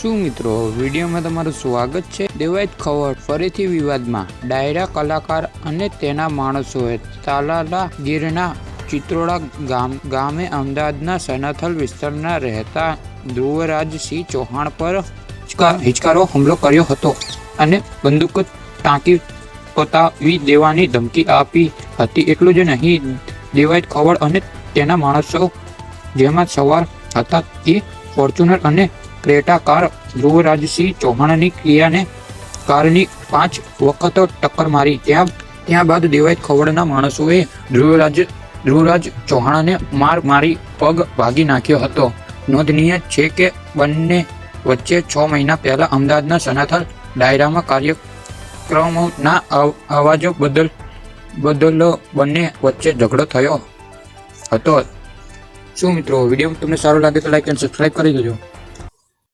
શું વિડીયોમાં તમારું સ્વાગત છે. દેવાયત ખવડ ફરીથી વિવાદમાં. ડાયરા કલાકાર અને તેના માણસોએ તાલાલા ગીરના ચિત્રોડા ગામ, ગામે અમદાવાદના સનાથલ વિસ્તારના રહેતા ધ્રુવરાજસિંહ ચૌહાણ પર હિચકારો હુમલો કર્યો હતો અને બંદૂક ટાંકી પતાવી દેવાની ધમકી આપી હતી. એટલું જ નહીં, દેવાયત ખવડ અને તેના માણસો જેમાં સવાર હતા એ ફોર્ચ્યુનર અને ક્રેટા કાર ધ્રુવરાજસિંહ ચૌહાણની ક્રિયાને કારની પાંચ વખત ટક્કર મારી. ત્યાં ત્યાં બાદ દેવાયત ખવડના માણસોએ ધ્રુવરાજ ધ્રુવરાજ ચૌહાણને માર મારી પગ ભાગી નાખ્યો હતો. નોંધનીય છે કે બંને વચ્ચે છ મહિના પહેલા અમદાવાદના સનાથલ ડાયરામાં કાર્યક્રમોના અવાજો બદલ બદલ બંને વચ્ચે ઝઘડો થયો હતો. શું મિત્રો, વીડિયો તમને સારો લાગે તો લાઈક એન્ડ સબસ્ક્રાઈબ કરી દેજો.